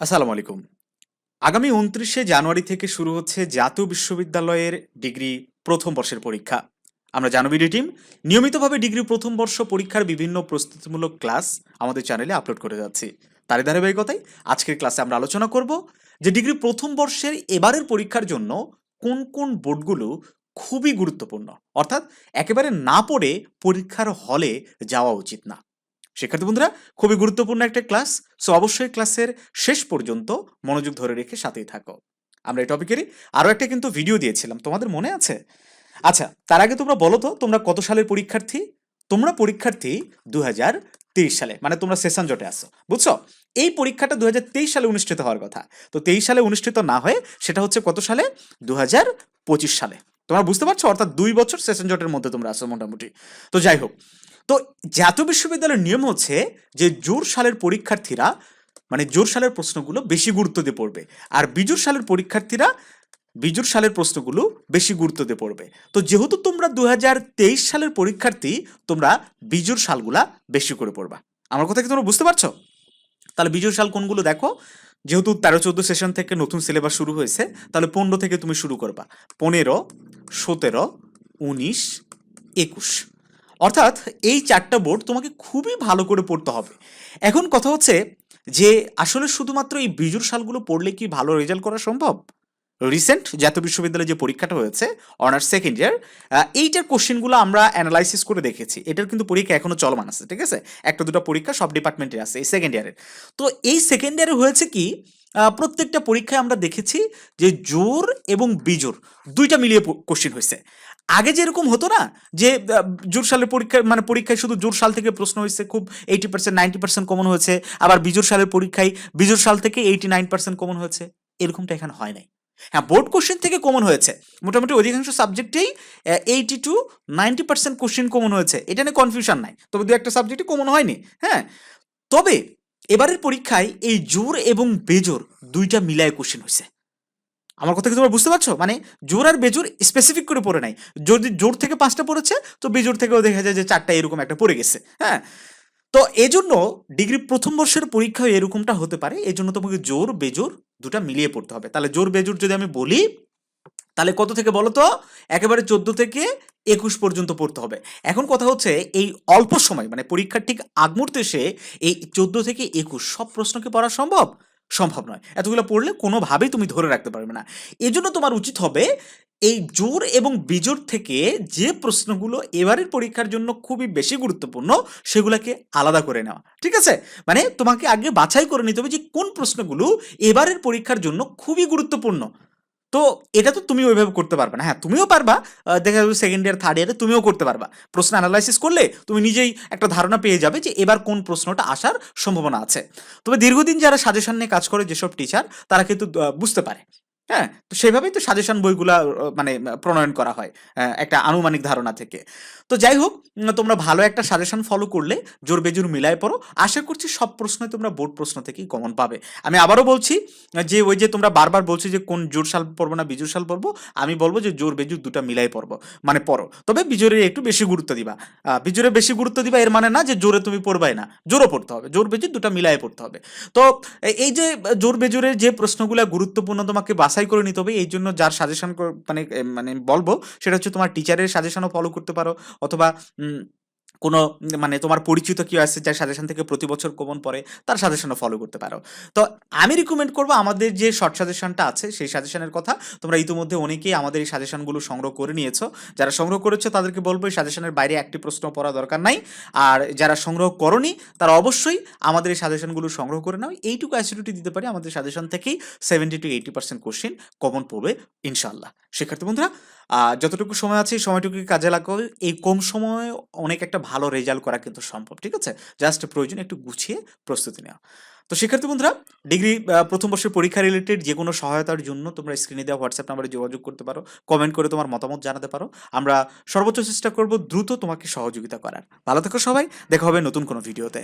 আসসালামু আলাইকুম। আগামী উনত্রিশে জানুয়ারি থেকে শুরু হচ্ছে জাতীয় বিশ্ববিদ্যালয়ের ডিগ্রি প্রথম বর্ষের পরীক্ষা। আমরা জানবিডি টিম। নিয়মিতভাবে ডিগ্রি প্রথম বর্ষ পরীক্ষার বিভিন্ন প্রস্তুতিমূলক ক্লাস আমাদের চ্যানেলে আপলোড করে যাচ্ছি। তারই ধারাবাহিকতায় আজকের ক্লাসে আমরা আলোচনা করব যে ডিগ্রি প্রথম বর্ষের এবারের পরীক্ষার জন্য কোন কোন বোর্ডগুলো খুবই গুরুত্বপূর্ণ। অর্থাৎ একেবারে না পড়ে পরীক্ষার হলে যাওয়া উচিত না। শিক্ষার্থী বন্ধুরা, খুবই গুরুত্বপূর্ণ একটা ক্লাস সো অবশ্যই ক্লাসের শেষ পর্যন্ত মনোযোগ ধরে রেখে সাথেই থাকো। আমরা এই টপিকেরই আরও একটা কিন্তু ভিডিও দিয়েছিলাম, তোমাদের মনে আছে? আচ্ছা তার আগে তোমরা বলো তো, তোমরা কত সালের পরীক্ষার্থী? তোমরা পরীক্ষার্থী দু সালে মানে তোমরা সেশন জটে আসো বুঝছ? এই পরীক্ষাটা দুই হাজার তেইশ সালে অনুষ্ঠিত হওয়ার কথা, তো তেইশ সালে অনুষ্ঠিত না হয়ে সেটা হচ্ছে কত সালে? দু সালে। তোমরা বুঝতে পারছ? অর্থাৎ দুই বছর সেশন জটের মধ্যে তোমরা আসো মোটামুটি। তো যাই হোক তো জাতীয় বিশ্ববিদ্যালয়ের নিয়ম হচ্ছে যে জোর সালের পরীক্ষার্থীরা মানে জোর সালের প্রশ্নগুলো বেশি গুরুত্ব দিয়ে পড়বে। আর বিজোর সালের পরীক্ষার্থীরা বিজোর সালের প্রশ্নগুলো বেশি গুরুত্ব দিয়ে পড়বে। তো যেহেতু তোমরা দু হাজার তেইশ সালের পরীক্ষার্থী, তোমরা বিজোর সালগুলা বেশি করে পড়বা। আমার কথা কি তোমরা বুঝতে পারছ? তাহলে বিজোর সাল কোনগুলো দেখো? যেহেতু তেরো চোদ্দ সেশন থেকে নতুন সিলেবাস শুরু হয়েছে, তাহলে পনেরো থেকে তুমি শুরু করবা। পনেরো, সতেরো, উনিশ, একুশ। অর্থাৎ এই চারটা বোর্ড তোমাকে খুবই ভালো করে পড়তে হবে। এখন কথা হচ্ছে যে আসলে শুধুমাত্র এই বিজুর সালগুলো পড়লে কি ভালো রেজাল্ট করা সম্ভব? রিসেন্ট জাতীয় বিশ্ববিদ্যালয়ে যে পরীক্ষাটা হয়েছে অনার্স সেকেন্ড ইয়ার এইটার কোশ্চেনগুলো আমরা অ্যানালাইসিস করে দেখেছি। এটার কিন্তু পরীক্ষা এখনও চলমান আছে, ঠিক আছে? একটা দুটো পরীক্ষা সব ডিপার্টমেন্টে আছে, এই সেকেন্ড ইয়ারের তো এই সেকেন্ড ইয়ারে হয়েছে কি প্রত্যেকটা পরীক্ষায় আমরা দেখেছি যে জোর এবং বিজোর দুইটা মিলিয়ে কোশ্চেন হয়েছে। আগে যেরকম হতো না, যে জোর সালের পরীক্ষা মানে পরীক্ষায় শুধু জোর সাল থেকে প্রশ্ন হয়েছে, খুব eighty percent ninety percent common হয়েছে, আবার বিজোর সালের পরীক্ষায় বিজোর সাল থেকে এইটি নাইন পার্সেন্ট কমন হয়েছে, এরকমটা এখানে হয় নাই। হ্যাঁ বোর্ড কোশ্চেন থেকে কমন হয়েছে, মোটামুটি অধিকাংশ সাবজেক্টেই eighty to ninety percent question common হয়েছে, এটা নিয়ে কনফিউশন নাই, তবে দু একটা সাবজেক্টে কমন হয়নি হ্যাঁ। তবে, এবারের পরীক্ষায় এই জোর এবং বেজোর দুইটা মিলায় কোশ্চেন হয়েছে। আমার কথা কি তোমরা বুঝতে পারছ? মানে জোর আর বেজোর স্পেসিফিক করে পড়ে নাই। যদি জোর থেকে পাঁচটা পড়েছে, তো বেজোর থেকেও দেখা যায় যে চারটা এরকম একটা পড়ে গেছে হ্যাঁ? তো এজন্য ডিগ্রি প্রথম বর্ষের পরীক্ষা এরকমটা হতে পারে এই জন্য তোমাকে জোর, বেজোর দুটা মিলিয়ে পড়তে হবে। তাহলে জোর, বেজোর যদি আমি বলি, তাহলে কত থেকে বলো তো? একেবারে চোদ্দ থেকে একুশ পর্যন্ত পড়তে হবে। এখন কথা হচ্ছে, এই অল্প সময় মানে পরীক্ষার ঠিক আগ মুহূর্তে এসে এই চোদ্দ থেকে একুশ সব প্রশ্নকে পড়া সম্ভব? সম্ভব নয়। এতগুলো পড়লে কোনোভাবেই তুমি ধরে রাখতে পারবে না। এজন্য তোমার উচিত হবে এই জোর এবং বিজোর থেকে যে প্রশ্নগুলো এবারের পরীক্ষার জন্য খুবই বেশি গুরুত্বপূর্ণ সেগুলোকে আলাদা করে নেওয়া। ঠিক আছে? মানে তোমাকে আগে বাছাই করে নিতে হবে যে কোন প্রশ্নগুলো এবারের পরীক্ষার জন্য খুবই গুরুত্বপূর্ণ। তো এটা তো তুমি ওইভাবে করতে পারবে না। হ্যাঁ তুমিও পারবা দেখা যাবে সেকেন্ড ইয়ার থার্ড ইয়ারে তুমিও করতে পারবা। প্রশ্ন অ্যানালাইসিস করলে তুমি নিজেই একটা ধারণা পেয়ে যাবে যে এবার কোন প্রশ্নটা আসার সম্ভাবনা আছে। তবে দীর্ঘদিন যারা সাজেশন নিয়ে কাজ করে যেসব টিচার তারা কিন্তু বুঝতে পারে। হ্যাঁ তো সেভাবেই তো সাজেশন বইগুলা মানে প্রণয়ন করা হয় একটা আনুমানিক ধারণা থেকে। তো যাই হোক তোমরা ভালো একটা সাজেশন ফলো করলে, জোর বেজোর মিলায় পড়ো। আশা করছি সব প্রশ্নই তোমরা বোর্ড প্রশ্ন থেকেই কমন পাবে। আমি আবারও বলছি যে ওই যে তোমরা বারবার বলছো যে কোন জোর সাল পড়ব না, বিজোর সাল পড়ব, আমি বলব যে জোর বেজুর দুটা মিলাই পড়ব মানে পড়ো। তবে বিজোরে একটু বেশি গুরুত্ব দিবা। বিজোরে বেশি গুরুত্ব দিবা এর মানে না যে জোরে তুমি পড়বাই না, জোরও পড়তে হবে, জোর বেজুর দুটা মিলাই পড়তে হবে। তো এই যে জোর বেজোরের যে প্রশ্নগুলো গুরুত্বপূর্ণ তোমাকে বাছাই করে নিতে হবে এই জন্য যার সাজেশন মানে মানে বলব, সেটা হচ্ছে তোমার টিচারের সাজেশনও ফলো করতে পারো, অথবা কোনো মানে তোমার পরিচিত কেউ আছে যার সাজেশন থেকে প্রতি বছর কমন পড়ে, তার সাজেশনও ফলো করতে পারো। তো আমি রিকমেন্ড করব আমাদের যে শর্ট সাজেশনটা আছে, সেই সাজেশনের কথা। তোমরা ইতিমধ্যে অনেকেই আমাদের এই সাজেশনগুলো সংগ্রহ করে নিয়েছো। যারা সংগ্রহ করেছ, তাদেরকে বলব এই সাজেশনের বাইরে একটি প্রশ্ন পড়া দরকার নাই। আর যারা সংগ্রহ করনি, তারা অবশ্যই আমাদের এই সাজেশনগুলো সংগ্রহ করে নাও। এইটুকু অ্যাসিডিটি দিতে পারি আমাদের সাজেশন থেকেই seventy to eighty percent question common পড়বে ইনশাল্লাহ শিক্ষার্থী বন্ধুরা যতটুকু সময় আছে সময়টুকু কাজে লাগাও। এই কম সময়ে অনেক একটা ভালো রেজাল্ট করা কিন্তু সম্ভব, ঠিক আছে? জাস্ট প্রয়োজন একটু গুছিয়ে প্রস্তুতি নেওয়া। তো শিক্ষার্থী বন্ধুরা ডিগ্রি প্রথম বর্ষের পরীক্ষা রিলেটেড যে কোনো সহায়তার জন্য তোমরা স্ক্রিনে দেওয়া হোয়াটসঅ্যাপ নাম্বারে যোগাযোগ করতে পারো। কমেন্ট করে তোমার মতামত জানাতে পারো। আমরা সর্বোচ্চ চেষ্টা করব দ্রুত তোমাকে সহযোগিতা করার। ভালো থেকো সবাই, দেখা হবে নতুন কোনো ভিডিওতে